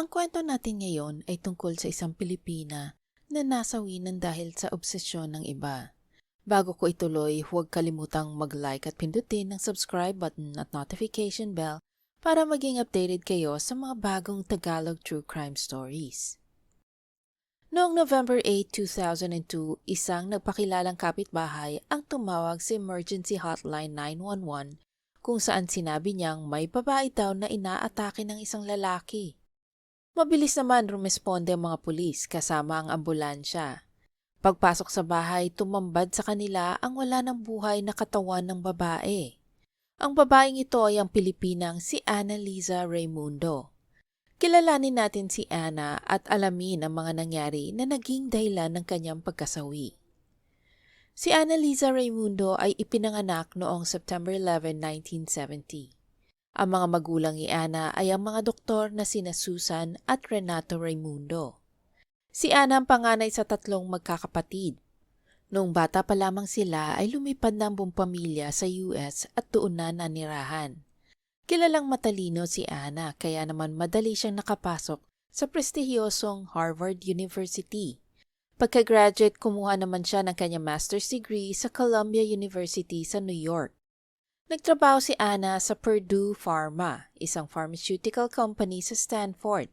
Ang kwento natin ngayon ay tungkol sa isang Pilipina na nasawi ng dahil sa obsesyon ng iba. Bago ko ituloy, huwag kalimutang mag-like at pindutin ang subscribe button at notification bell para maging updated kayo sa mga bagong Tagalog true crime stories. Noong November 8, 2002, isang nagpakilalang kapitbahay ang tumawag sa emergency hotline 911 kung saan sinabi niyang may babae daw na inaatake ng isang lalaki. Mabilis naman rumesponde ang mga pulis kasama ang ambulansya. Pagpasok sa bahay, tumambad sa kanila ang wala ng buhay na katawan ng babae. Ang babaeng ito ay ang Pilipinang si Annalisa Raimundo. Kilalanin natin si Anna at alamin ang mga nangyari na naging dahilan ng kanyang pagkasawi. Si Annalisa Raimundo ay ipinanganak noong September 11, 1970. Ang mga magulang ni Ana ay ang mga doktor na sina Susan at Renato Raimundo. Si Ana ang panganay sa tatlong magkakapatid. Noong bata pa lamang sila ay lumipad na ang buong pamilya sa US at doon na nanirahan. Kilalang matalino si Ana kaya naman madali siyang nakapasok sa prestihiyosong Harvard University. Pagka-graduate, kumuha naman siya ng kanyang master's degree sa Columbia University sa New York. Nagtrabaho si Anna sa Purdue Pharma, isang pharmaceutical company sa Stanford.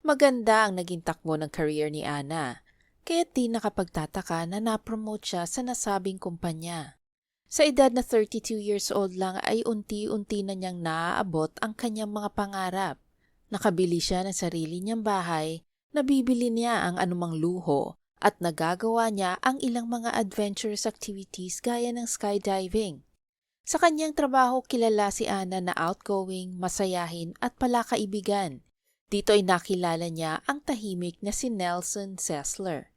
Maganda ang naging takbo ng career ni Anna, kaya di nakapagtataka na napromote siya sa nasabing kumpanya. Sa edad na 32 years old lang ay unti-unti na niyang naaabot ang kanyang mga pangarap. Nakabili siya ng sarili niyang bahay, nabibili niya ang anumang luho, at nagagawa niya ang ilang mga adventurous activities gaya ng skydiving. Sa kanyang trabaho kilala si Anna na outgoing, masayahin at palakaibigan. Dito ay nakilala niya ang tahimik na si Nelson Sessler.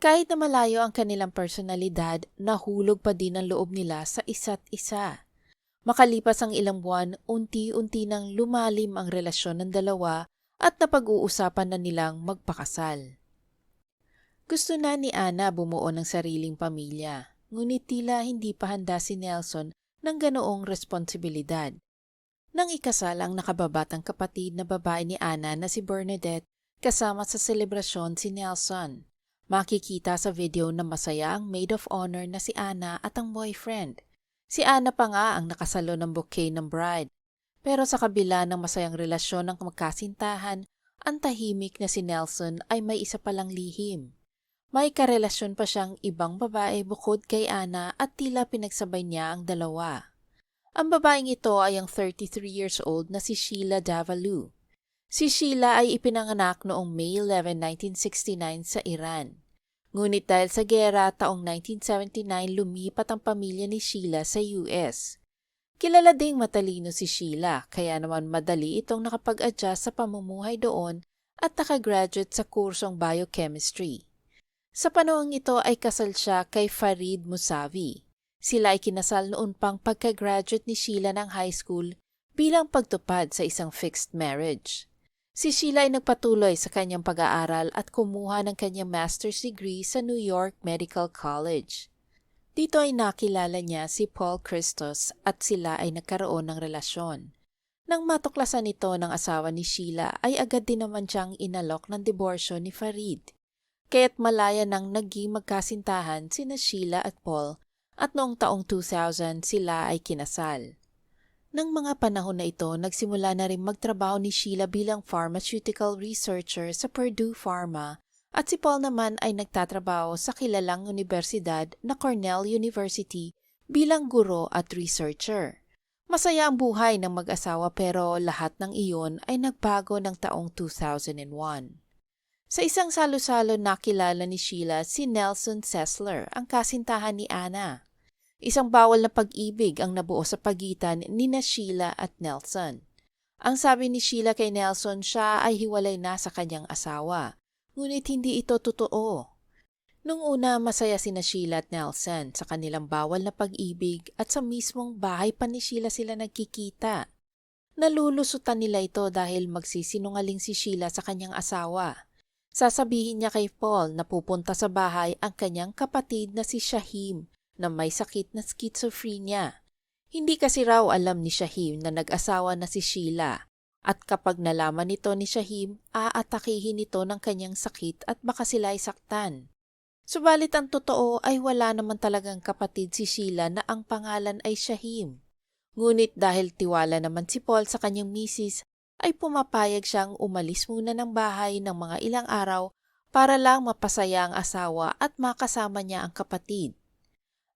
Kahit na malayo ang kanilang personalidad, nahulog pa din ang loob nila sa isa't isa. Makalipas ang ilang buwan, unti-unti nang lumalim ang relasyon ng dalawa at napag-uusapan na nilang magpakasal. Gusto na ni Ana bumuo ng sariling pamilya, ngunit tila hindi pa handa si Nelson ng ganoong responsibilidad. Nang ikasal ang nakababatang kapatid na babae ni Ana na si Bernadette kasama sa selebrasyon si Nelson. Makikita sa video na masaya ang maid of honor na si Ana at ang boyfriend. Si Ana pa nga ang nakasalo ng bouquet ng bride. Pero sa kabila ng masayang relasyon ng magkasintahan, ang tahimik na si Nelson ay may isa palang lihim. May karelasyon pa siyang ibang babae bukod kay Ana at tila pinagsabay niya ang dalawa. Ang babaeng ito ay ang 33 years old na si Sheila Davalu. Si Sheila ay ipinanganak noong May 11, 1969 sa Iran. Ngunit dahil sa gera taong 1979 lumipat ang pamilya ni Sheila sa US. Kilala ding matalino si Sheila kaya naman madali itong nakapag-adjust sa pamumuhay doon at nakagraduate sa kursong biochemistry. Sa panahong ito ay kasal siya kay Farid Musavi. Sila ay kinasal noon pang pagka-graduate ni Sheila ng high school bilang pagtupad sa isang fixed marriage. Si Sheila ay nagpatuloy sa kanyang pag-aaral at kumuha ng kanyang master's degree sa New York Medical College. Dito ay nakilala niya si Paul Christos at sila ay nagkaroon ng relasyon. Nang matuklasan ito ng asawa ni Sheila ay agad din naman siyang inalok ng diborsyo ni Farid. Kaya't malaya nang naging magkasintahan sina Sheila at Paul at noong taong 2000 sila ay kinasal. Nang mga panahon na ito, nagsimula na rin magtrabaho ni Sheila bilang pharmaceutical researcher sa Purdue Pharma at si Paul naman ay nagtatrabaho sa kilalang universidad na Cornell University bilang guro at researcher. Masaya ang buhay ng mag-asawa pero lahat ng iyon ay nagbago ng taong 2001. Sa isang salo-salo nakilala ni Sheila si Nelson Sessler, ang kasintahan ni Anna. Isang bawal na pag-ibig ang nabuo sa pagitan ni na Sheila at Nelson. Ang sabi ni Sheila kay Nelson siya ay hiwalay na sa kanyang asawa, ngunit hindi ito totoo. Nung una masaya si na Sheila at Nelson sa kanilang bawal na pag-ibig at sa mismong bahay pa ni Sheila sila nagkikita. Nalulusutan nila ito dahil magsisinungaling si Sheila sa kanyang asawa. Sasabihin niya kay Paul na pupunta sa bahay ang kanyang kapatid na si Shahim na may sakit na schizophrenia. Hindi kasi raw alam ni Shahim na nag-asawa na si Sheila. At kapag nalaman nito ni Shahim, aatakihin nito ng kanyang sakit at baka sila ay saktan. Subalit ang totoo ay wala naman talagang kapatid si Sheila na ang pangalan ay Shahim. Ngunit dahil tiwala naman si Paul sa kanyang misis, ay pumapayag siyang umalis muna ng bahay ng mga ilang araw para lang mapasaya ang asawa at makasama niya ang kapatid.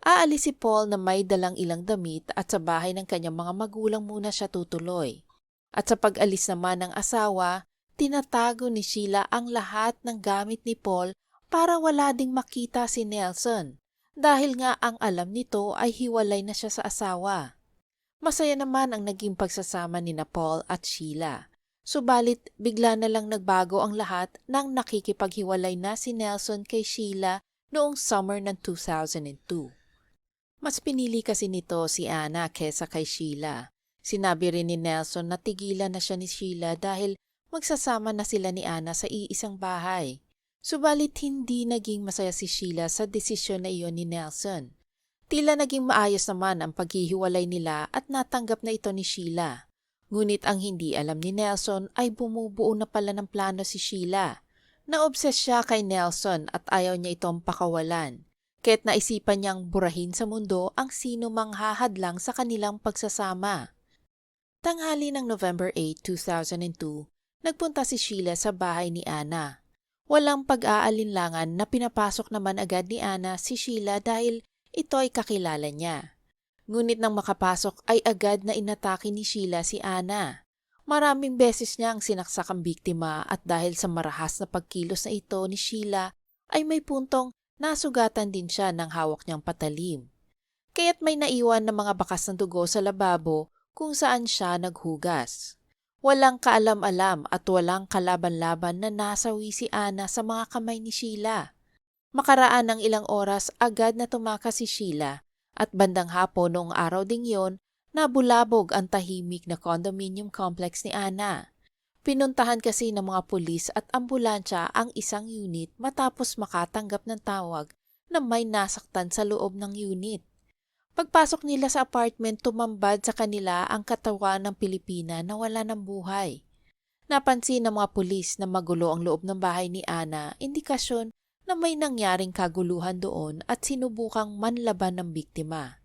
Aalis si Paul na may dalang ilang damit at sa bahay ng kanyang mga magulang muna siya tutuloy. At sa pag-alis naman ng asawa, tinatago ni Sheila ang lahat ng gamit ni Paul para wala ding makita si Nelson dahil nga ang alam nito ay hiwalay na siya sa asawa. Masaya naman ang naging pagsasama ni na Paul at Sheila. Subalit bigla na lang nagbago ang lahat nang nakikipaghiwalay na si Nelson kay Sheila noong summer ng 2002. Mas pinili kasi nito si Anna kesa kay Sheila. Sinabi rin ni Nelson na tigilan na siya ni Sheila dahil magsasama na sila ni Anna sa iisang bahay. Subalit hindi naging masaya si Sheila sa desisyon na iyon ni Nelson. Tila naging maayos naman ang paghihiwalay nila at natanggap na ito ni Sheila. Ngunit ang hindi alam ni Nelson ay bumubuo na pala ng plano si Sheila. Naobses siya kay Nelson at ayaw niya itong pakawalan. Kaya't naisipan niyang burahin sa mundo ang sino mang hahadlang sa kanilang pagsasama. Tanghali ng November 8, 2002, nagpunta si Sheila sa bahay ni Anna. Walang pag-aalinlangan na pinapasok naman agad ni Anna si Sheila dahil ito ay kakilala niya. Ngunit nang makapasok ay agad na inatake ni Sheila si Anna. Maraming beses niya ang sinaksak ang biktima at dahil sa marahas na pagkilos na ito ni Sheila ay may puntong nasugatan din siya ng hawak niyang patalim. Kaya't may naiwan na mga bakas ng dugo sa lababo kung saan siya naghugas. Walang kaalam-alam at walang kalaban-laban na nasawi si Ana sa mga kamay ni Sheila. Makaraan ng ilang oras agad na tumakas si Sheila at bandang hapon noong araw ding yon, nabulabog ang tahimik na condominium complex ni Ana. Pinuntahan kasi ng mga pulis at ambulansya ang isang unit matapos makatanggap ng tawag na may nasaktan sa loob ng unit. Pagpasok nila sa apartment, tumambad sa kanila ang katawan ng Pilipina na wala ng buhay. Napansin ng mga pulis na magulo ang loob ng bahay ni Ana, indikasyon na may nangyaring kaguluhan doon at sinubukang manlaban ng biktima.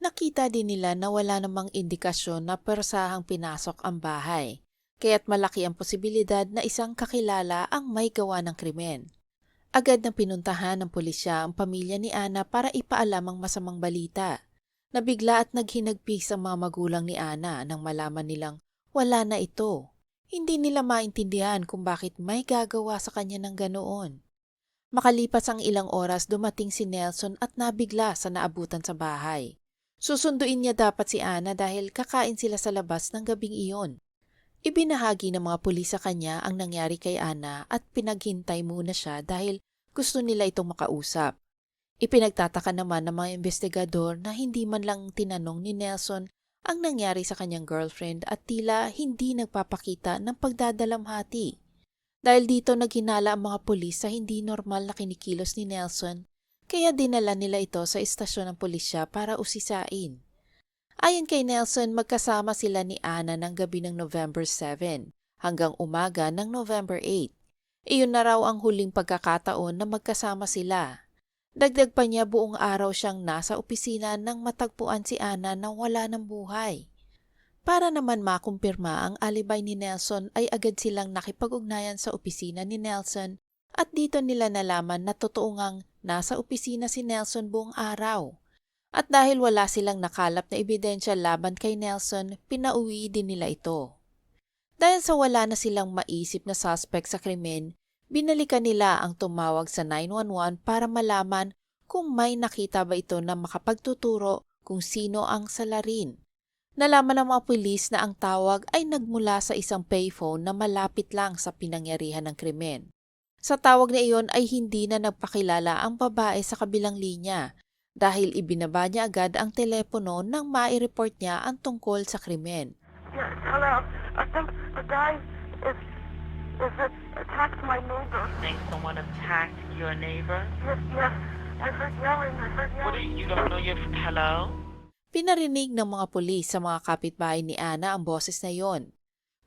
Nakita din nila na wala namang indikasyon na persahang pinasok ang bahay, kaya't malaki ang posibilidad na isang kakilala ang may gawa ng krimen. Agad na pinuntahan ng pulisya ang pamilya ni Ana para ipaalam ang masamang balita. Nabigla at naghinagpis ang mga magulang ni Ana nang malaman nilang wala na ito. Hindi nila maintindihan kung bakit may gagawa sa kanya ng ganoon. Makalipas ang ilang oras dumating si Nelson at nabigla sa naabutan sa bahay. Susunduin niya dapat si Ana dahil kakain sila sa labas ng gabing iyon. Ibinahagi ng mga pulis sa kanya ang nangyari kay Ana at pinaghintay muna siya dahil gusto nila itong makausap. Ipinagtataka naman ng mga investigador na hindi man lang tinanong ni Nelson ang nangyari sa kanyang girlfriend at tila hindi nagpapakita ng pagdadalamhati. Dahil dito naghinala ang mga pulis sa hindi normal na kinikilos ni Nelson, kaya dinala nila ito sa istasyon ng pulisya para usisain. Ayon kay Nelson, magkasama sila ni Ana ng gabi ng November 7 hanggang umaga ng November 8. Iyon na raw ang huling pagkakataon na magkasama sila. Dagdag pa niya buong araw siyang nasa opisina nang matagpuan si Ana na wala ng buhay. Para naman makumpirma ang alibay ni Nelson ay agad silang nakipag-ugnayan sa opisina ni Nelson at dito nila nalaman na totoo ngang nasa opisina si Nelson buong araw. At dahil wala silang nakalap na ebidensya laban kay Nelson, pinauwi din nila ito. Dahil sa wala na silang maisip na suspect sa krimen, binalikan nila ang tumawag sa 911 para malaman kung may nakita ba ito na makapagtuturo kung sino ang salarin. Nalaman ng mga pulis na ang tawag ay nagmula sa isang payphone na malapit lang sa pinangyarihan ng krimen. Sa tawag na iyon ay hindi na nagpakilala ang babae sa kabilang linya dahil ibinaba niya agad ang telepono nang mai-report niya ang tungkol sa krimen. Yes, hello. I think the guy is is it attacked my neighbor. think someone attacked your neighbor? Yes, yes. I heard yelling. I heard What do yelling. you, you don't know your hello? Pinarinig ng mga pulis sa mga kapitbahay ni Ana ang boses na yon.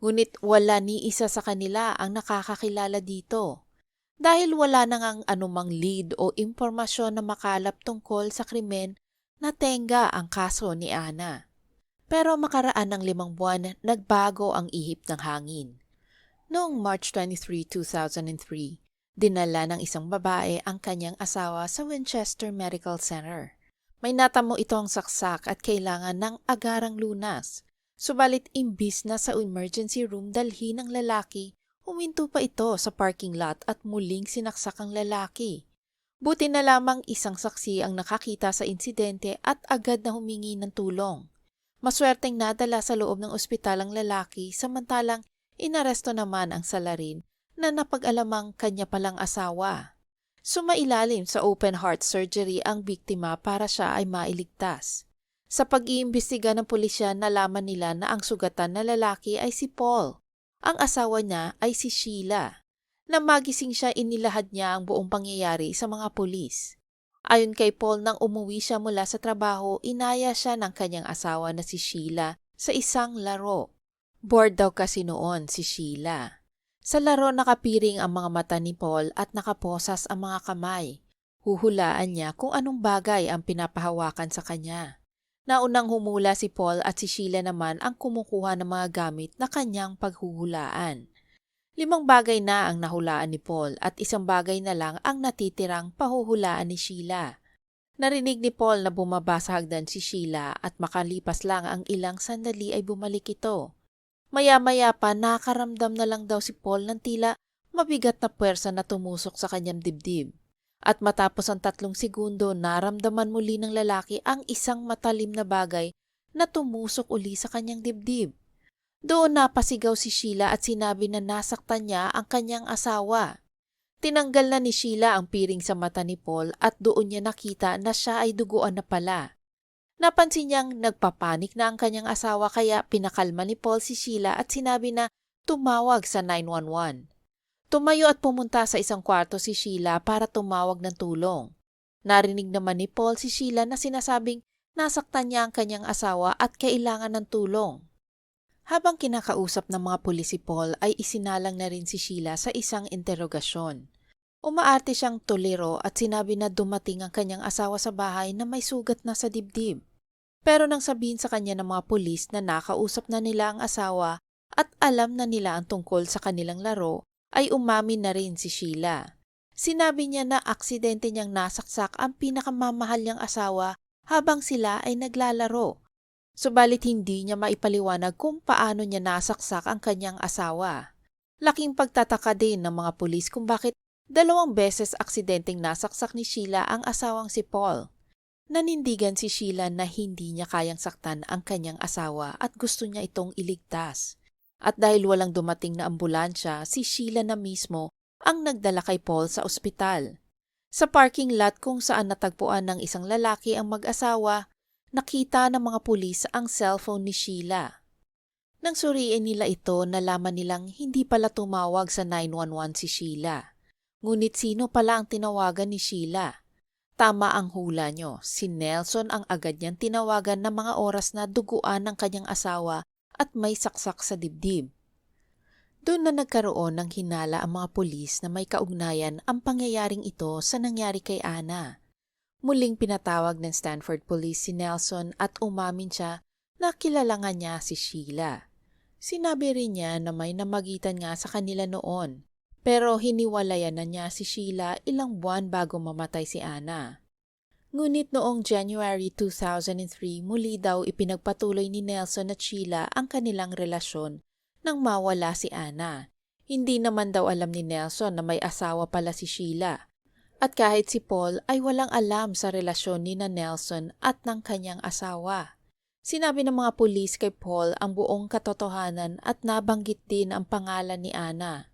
Ngunit wala ni isa sa kanila ang nakakakilala dito. Dahil wala nang ang anumang lead o impormasyon na makalap tungkol sa krimen na tenga ang kaso ni Ana. Pero makaraan ng limang buwan, nagbago ang ihip ng hangin. Noong March 23, 2003, dinala ng isang babae ang kanyang asawa sa Winchester Medical Center. May natamo ito ang saksak at kailangan ng agarang lunas. Subalit imbis na sa emergency room dalhin ng lalaki, huminto pa ito sa parking lot at muling sinaksak ang lalaki. Buti na lamang isang saksi ang nakakita sa insidente at agad na humingi ng tulong. Maswerteng nadala sa loob ng ospital ang lalaki samantalang inaresto naman ang salarin na napag-alamang kanya palang asawa. Sumailalim sa open heart surgery ang biktima para siya ay mailigtas. Sa pag-iimbestiga ng pulisya, nalaman nila na ang sugatan na lalaki ay si Paul. Ang asawa niya ay si Sheila. Na magising siya inilahad niya ang buong pangyayari sa mga pulis. Ayon kay Paul nang umuwi siya mula sa trabaho, inaya siya ng kanyang asawa na si Sheila sa isang laro. Bored daw kasi noon si Sheila. Sa laro nakapiring ang mga mata ni Paul at nakaposas ang mga kamay. Huhulaan niya kung anong bagay ang pinapahawakan sa kanya. Naunang humula si Paul at si Sheila naman ang kumukuha ng mga gamit na kanyang paghuhulaan. Limang bagay na ang nahulaan ni Paul at isang bagay na lang ang natitirang pahuhulaan ni Sheila. Narinig ni Paul na bumaba sa hagdan si Sheila at makalipas lang ang ilang sandali ay bumalik ito. Maya-maya pa nakaramdam na lang daw si Paul ng tila mabigat na puwersa na tumusok sa kanyang dibdib. At matapos ang tatlong segundo, naramdaman muli ng lalaki ang isang matalim na bagay na tumusok uli sa kanyang dibdib. Doon napasigaw si Sheila at sinabi na nasaktan niya ang kanyang asawa. Tinanggal na ni Sheila ang piring sa mata ni Paul at doon niya nakita na siya ay duguan na pala. Napansin niyang nagpapanik na ang kanyang asawa kaya pinakalma ni Paul si Sheila at sinabi na tumawag sa 911. Tumayo at pumunta sa isang kwarto si Sheila para tumawag ng tulong. Narinig naman ni Paul si Sheila na sinasabing nasaktan niya ang kanyang asawa at kailangan ng tulong. Habang kinakausap ng mga pulis si Paul ay isinalang na rin si Sheila sa isang interogasyon. Umaarte siyang tuliro at sinabi na dumating ang kanyang asawa sa bahay na may sugat na sa dibdib. Pero nang sabihin sa kanya ng mga pulis na nakausap na nila ang asawa at alam na nila ang tungkol sa kanilang laro, ay umamin na rin si Sheila. Sinabi niya na aksidente niyang nasaksak ang pinakamamahal niyang asawa habang sila ay naglalaro. Subalit hindi niya maipaliwanag kung paano niya nasaksak ang kanyang asawa. Laking pagtataka din ng mga pulis kung bakit dalawang beses aksidenteng nasaksak ni Sheila ang asawang si Paul. Nanindigan si Sheila na hindi niya kayang saktan ang kanyang asawa at gusto niya itong iligtas. At dahil walang dumating na ambulansya, si Sheila na mismo ang nagdala kay Paul sa ospital. Sa parking lot kung saan natagpuan ng isang lalaki ang mag-asawa, nakita ng mga pulis ang cellphone ni Sheila. Nang suriin nila ito, nalaman nilang hindi pala tumawag sa 911 si Sheila. Ngunit sino pala ang tinawagan ni Sheila? Tama ang hula nyo, si Nelson ang agad niyang tinawagan ng mga oras na duguan ng kanyang asawa at may saksak sa dibdib. Doon na nagkaroon ng hinala ang mga pulis na may kaugnayan ang pangyayaring ito sa nangyari kay Ana. Muling pinatawag ng Stanford Police si Nelson at umamin siya na kilala nga niya si Sheila. Sinabi rin niya na may namagitan nga sa kanila noon, pero hiniwalayan na niya si Sheila ilang buwan bago mamatay si Ana. Ngunit noong January 2003 muli daw ipinagpatuloy ni Nelson at Sheila ang kanilang relasyon nang mawala si Ana. Hindi naman daw alam ni Nelson na may asawa pala si Sheila. At kahit si Paul ay walang alam sa relasyon ni na Nelson at ng kanyang asawa. Sinabi ng mga pulis kay Paul ang buong katotohanan at nabanggit din ang pangalan ni Ana.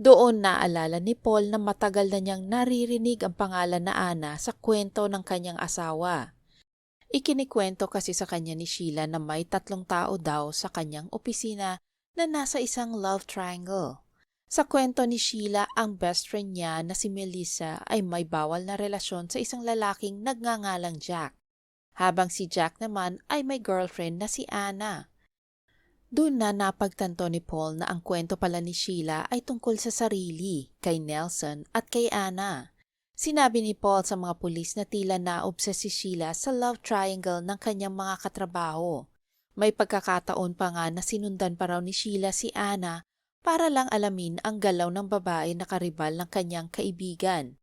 Doon naalala ni Paul na matagal na niyang naririnig ang pangalan na Ana sa kwento ng kanyang asawa. Ikinikwento kasi sa kanya ni Sheila na may tatlong tao daw sa kanyang opisina na nasa isang love triangle. Sa kwento ni Sheila, ang best friend niya na si Melissa ay may bawal na relasyon sa isang lalaking nagngangalang Jack. Habang si Jack naman ay may girlfriend na si Anna. Doon na napagtanto ni Paul na ang kwento pala ni Sheila ay tungkol sa sarili, kay Nelson at kay Anna. Sinabi ni Paul sa mga pulis na tila naobses si Sheila sa love triangle ng kanyang mga katrabaho. May pagkakataon pa nga na sinundan pa raw ni Sheila si Anna para lang alamin ang galaw ng babae na karibal ng kanyang kaibigan.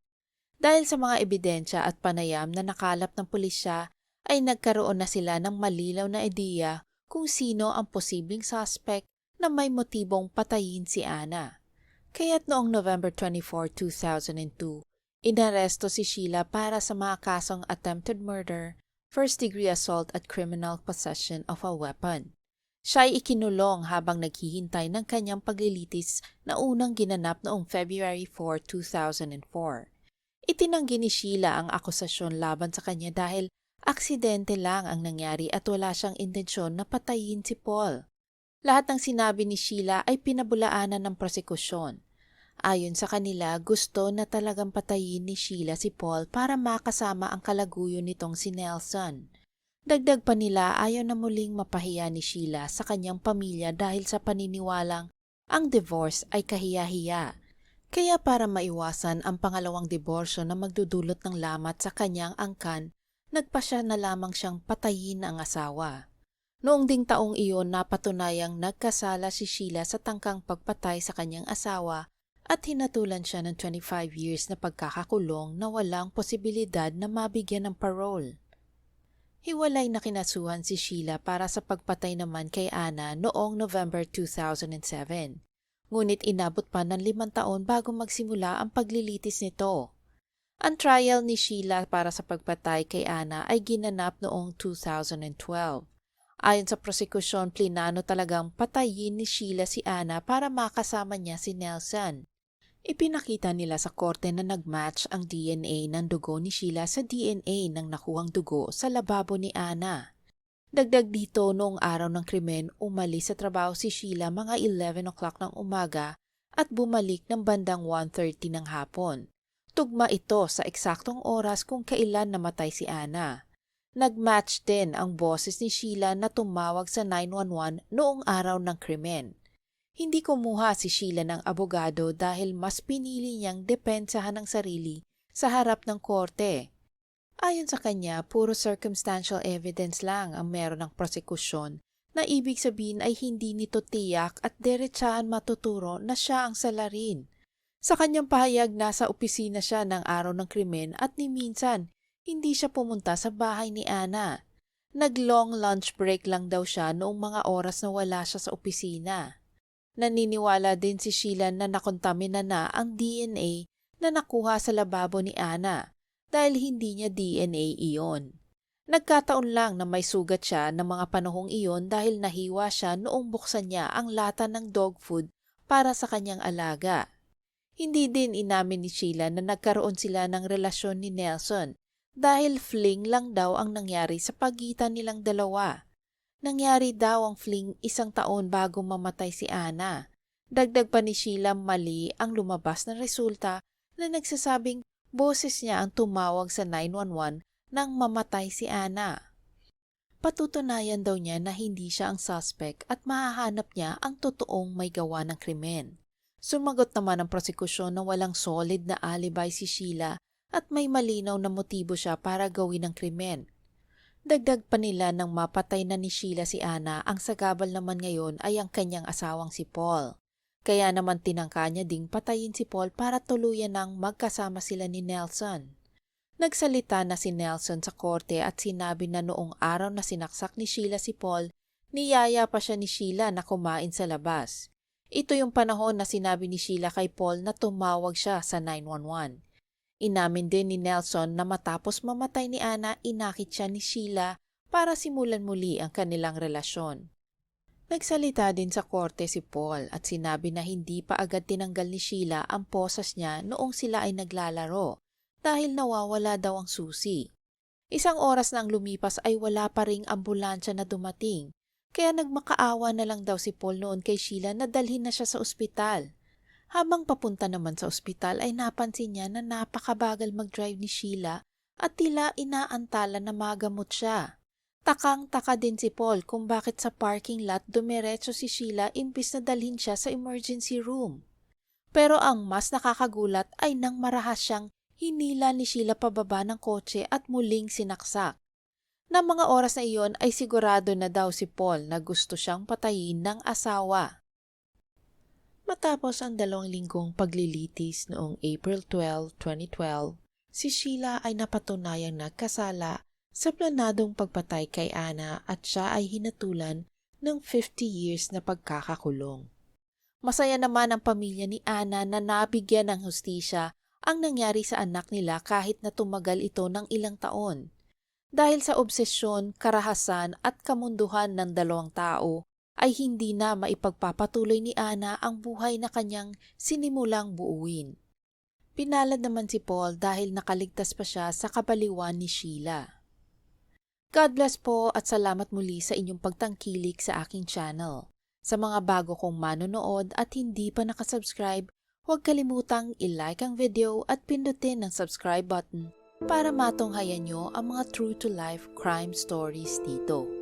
Dahil sa mga ebidensya at panayam na nakalap ng pulisya, ay nagkaroon na sila ng malilaw na ideya kung sino ang posibleng suspect na may motibong patayin si Anna. Kaya't noong November 24, 2002, inaresto si Sheila para sa mga kasong attempted murder, first-degree assault at criminal possession of a weapon. Siya ay ikinulong habang naghihintay ng kanyang paglilitis na unang ginanap noong February 4, 2004. Itinanggi ni Sheila ang akusasyon laban sa kanya dahil aksidente lang ang nangyari at wala siyang intensyon na patayin si Paul. Lahat ng sinabi ni Sheila ay pinabulaanan ng prosekusyon. Ayon sa kanila, gusto na talagang patayin ni Sheila si Paul para makasama ang kalaguyo nitong si Nelson. Dagdag pa nila ayaw na muling mapahiya ni Sheila sa kanyang pamilya dahil sa paniniwalang ang divorce ay kahiya-hiya. Kaya para maiwasan ang pangalawang diborsyo na magdudulot ng lamat sa kanyang angkan, nagpasya na lamang siyang patayin ang asawa. Noong ding taong iyon napatunayang nagkasala si Sheila sa tangkang pagpatay sa kanyang asawa at hinatulan siya ng 25 years na pagkakakulong na walang posibilidad na mabigyan ng parole. Hiwalay na kinasuhan si Sheila para sa pagpatay naman kay Anna noong November 2007. Ngunit inabot pa ng limang taon bago magsimula ang paglilitis nito. Ang trial ni Sheila para sa pagpatay kay Anna ay ginanap noong 2012. Ayon sa prosekusyon, plinano talagang patayin ni Sheila si Anna para makasama niya si Nelson. Ipinakita nila sa korte na nagmatch ang DNA ng dugo ni Sheila sa DNA ng nakuhang dugo sa lababo ni Anna. Dagdag dito noong araw ng krimen, umalis sa trabaho si Sheila mga 11 o'clock ng umaga at bumalik ng bandang 1.30 ng hapon. Tugma ito sa eksaktong oras kung kailan namatay si Anna. Nagmatch din ang boses ni Sheila na tumawag sa 911 noong araw ng krimen. Hindi kumuha si Sheila ng abogado dahil mas pinili niyang depensahan ang sarili sa harap ng korte. Ayon sa kanya, puro circumstantial evidence lang ang meron ng prosekusyon na ibig sabihin ay hindi nito tiyak at diretsaan matuturo na siya ang salarin. Sa kanyang pahayag, nasa opisina siya ng araw ng krimen at ni minsan, hindi siya pumunta sa bahay ni Ana. Nag-long lunch break lang daw siya noong mga oras na wala siya sa opisina. Naniniwala din si Sheila na nakontamina na ang DNA na nakuha sa lababo ni Ana dahil hindi niya DNA iyon. Nagkataon lang na may sugat siya ng mga panahong iyon dahil nahiwa siya noong buksan niya ang lata ng dog food para sa kanyang alaga. Hindi din inamin ni Sheila na nagkaroon sila ng relasyon ni Nelson dahil fling lang daw ang nangyari sa pagitan nilang dalawa. Nangyari daw ang fling isang taon bago mamatay si Ana. Dagdag pa ni Sheila mali ang lumabas na resulta na nagsasabing boses niya ang tumawag sa 911 nang mamatay si Ana. Patutunayan daw niya na hindi siya ang suspect at mahahanap niya ang totoong may gawa ng krimen. Sumagot naman ang prosekusyon na walang solid na alibay si Sheila at may malinaw na motibo siya para gawin ang krimen. Dagdag pa nila nang mapatay na ni Sheila si Ana, ang sagabal naman ngayon ay ang kanyang asawang si Paul. Kaya naman tinangka niya ding patayin si Paul para tuluyan nang magkasama sila ni Nelson. Nagsalita na si Nelson sa korte at sinabi na noong araw na sinaksak ni Sheila si Paul, niyaya pa siya ni Sheila na kumain sa labas. Ito yung panahon na sinabi ni Sheila kay Paul na tumawag siya sa 911. Inamin din ni Nelson na matapos mamatay ni Ana, inakit siya ni Sheila para simulan muli ang kanilang relasyon. Nagsalita din sa korte si Paul at sinabi na hindi pa agad tinanggal ni Sheila ang posas niya noong sila ay naglalaro dahil nawawala daw ang susi. Isang oras na ang lumipas ay wala pa ring ambulansya na dumating kaya nagmakaawa na lang daw si Paul noon kay Sheila na dalhin na siya sa ospital. Habang papunta naman sa ospital ay napansin niya na napakabagal mag-drive ni Sheila at tila inaantala na magamot siya. Takang-taka din si Paul kung bakit sa parking lot dumiretso si Sheila imbis na dalhin siya sa emergency room. Pero ang mas nakakagulat ay nang marahas siyang hinila ni Sheila pababa ng kotse at muling sinaksak. Na mga oras na iyon ay sigurado na daw si Paul na gusto siyang patayin ng asawa. Matapos ang dalawang linggong paglilitis noong April 12, 2012, si Sheila ay napatunayang nagkasala sa planadong pagpatay kay Ana at siya ay hinatulan ng 50 years na pagkakakulong. Masaya naman ang pamilya ni Ana na nabigyan ng hustisya ang nangyari sa anak nila kahit na tumagal ito ng ilang taon. Dahil sa obsesyon, karahasan at kamunduhan ng dalawang tao, ay hindi na maipagpapatuloy ni Ana ang buhay na kanyang sinimulang buuin. Pinalad naman si Paul dahil nakaligtas pa siya sa kabaliwan ni Sheila. God bless po at salamat muli sa inyong pagtangkilik sa aking channel. Sa mga bago kong manonood at hindi pa nakasubscribe, huwag kalimutang i-like ang video at pindutin ang subscribe button para matunghayan nyo ang mga true-to-life crime stories dito.